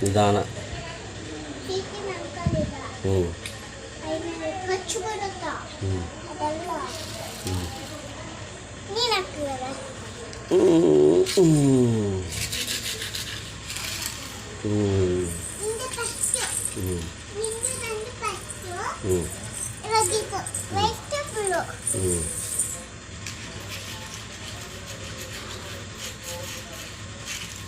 ನಿಧಾನ ಪ್ರೀತಿ ನಂಬ್ಕೊಂಡಿದ್ದ ಹ್ಞೂ ಐನೂರು ಖರ್ಚು ಬರುತ್ತಾ ಹ್ಞೂ ಅದಲ್ಲ ಹ್ಞೂ ನೀನು ಹಾಕಿದಾರ ಹ್ಞೂ ಹ್ಞೂ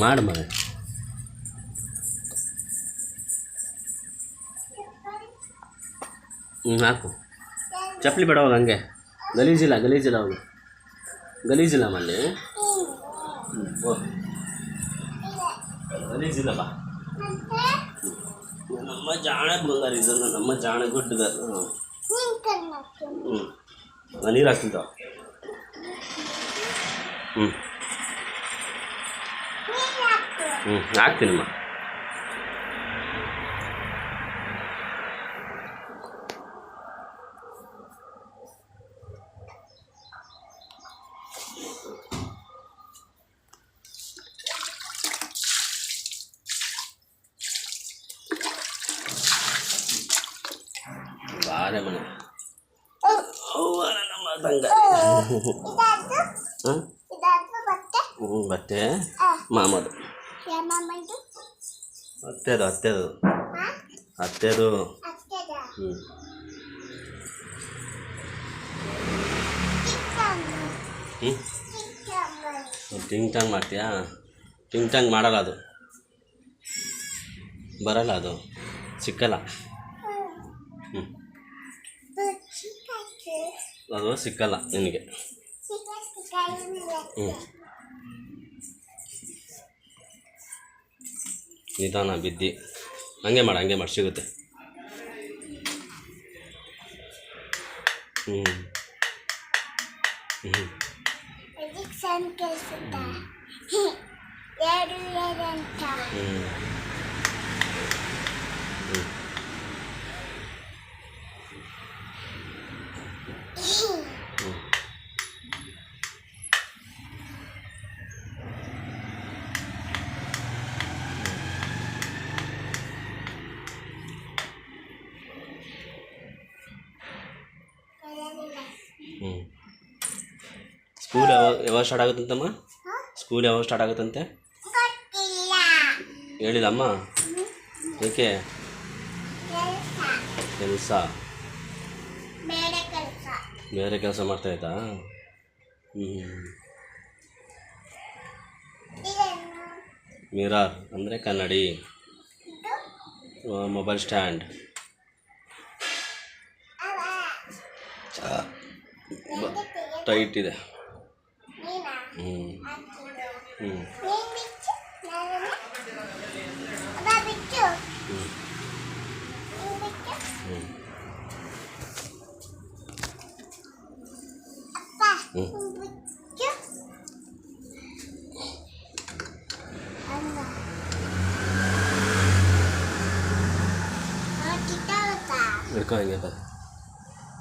ಮಾಡಿ ಮಗ ಹ್ಞೂ ಹಾಕು ಚಪ್ಪಲಿ ಬೇಡ ಅವ್ನು ಹಂಗೆ ಗಲೀಜಿಲ್ಲ ಗಲೀಜಿಲ್ಲ ಅವನು ಗಲೀಜಿಲ್ಲ ಮಲ್ಲಿ ಹ್ಞೂ ಓ ಗಲೀಜಿಲ್ಲ ಬಾ ಮತ್ತೆ ನಮ್ಮ ಜಾಣ ಬಂಗಾರ ಇದನ್ನು ನಮ್ಮ ಜಾಣ ಗುಡ್ಡದ ಹ್ಞೂ ನೀನು ಕಣ್ಣು ಹಾಕ್ತೀನಿ ಹ್ಞೂ ನಾನು ನೀರು ಹಾಕ್ತಿದ್ದ ಹ್ಞೂ ನೀನು ಹಾಕು ಹ್ಞೂ ಹಾಕ್ತೀನಮ್ಮ ಬಾರೆ ಮನೆ ಅವ್ವ ನಮ್ಮ ಬಂಗಾರ ಇದಾದ್ರು ಹಾಂ ಇದಾದ್ರು ಮತ್ತೆ ಹ್ಞೂ ಬಟ್ಟೆ ಆ ಮಾಮದು ಯಾಮಮ್ಮದು ಅತ್ತೆದು ಅತ್ತೆದು. ಅತ್ತೆದು. ಹ್ಞೂ ಹ್ಞೂ ಟಿಂಗ್ ಟಾಂಗ್. ಮಾಡ್ತೀಯಾ? ಟಿಂಗ್ ಟಾಂಗ್ ಮಾಡಲ್ಲ ಅದು. ಬರಲ್ಲ ಅದು. ಸಿಕ್ಕಲ್ಲ. ಹ್ಞೂ ಅದು ಸಿಕ್ಕಲ್ಲ ನಿನಗೆ. ಹ್ಞೂ ನಿಧಾನ ಬಿದ್ದಿ. ಹಂಗೆ ಮಾಡು ಹಂಗೆ ಮಾಡಿ ಸಿಗುತ್ತೆ. ಹ್ಞೂ ಹ್ಞೂ ಹ್ಞೂ ಹ್ಞೂ ಹ್ಞೂ ಸ್ಕೂಲ್ ಯಾವಾಗ ಯಾವಾಗ ಸ್ಟಾರ್ಟ್ ಆಗುತ್ತಂತಮ್ಮ? ಸ್ಕೂಲ್ ಯಾವಾಗ ಸ್ಟಾರ್ಟ್ ಆಗುತ್ತಂತೆ? ಹೇಳಿಲ್ಲಮ್ಮ? ಏಕೆ? ಕೆಲಸ. ಬೇರೆ ಕೆಲಸ ಮಾಡ್ತಾ ಇದ್ದ? ಹ್ಞೂ ಮಿರಾರ್ ಅಂದರೆ ಕನ್ನಡಿ. ಮೊಬೈಲ್ ಸ್ಟ್ಯಾಂಡ್ ಚಾ ಟೈಟ್ ಇದೆ ನೀನಾ ಹ್ಞೂ ಹಾಕಿದ್ದು ಹ್ಞೂ ನೀನು ಬಿಚ್ಚು ನಾನು ಅಬ್ಬಾ ಬಿಚ್ಚು ಹ್ಞೂ ನೀನು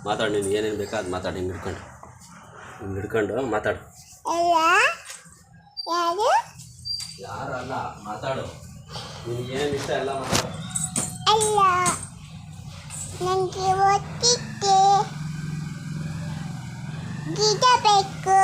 ಮಾತಾಡು ನೀನು, ಏನೇನು ಬೇಕೋ ಅದು ಮಾತಾಡು ಹಿಂಗೆ ಹಿಡ್ಕೊಂಡು. ಹಿಂಗೆ ಹಿಡ್ಕೊಂಡು ಮಾತಾಡು. ಯಾರಲ್ಲ, ಮಾತಾಡು. ನಿನ್ಗೆ ಏನು ಇಷ್ಟ ಎಲ್ಲ ಮಾತಾಡು. ಅಲ್ಲ ನನಗೆ ಬೇಕು.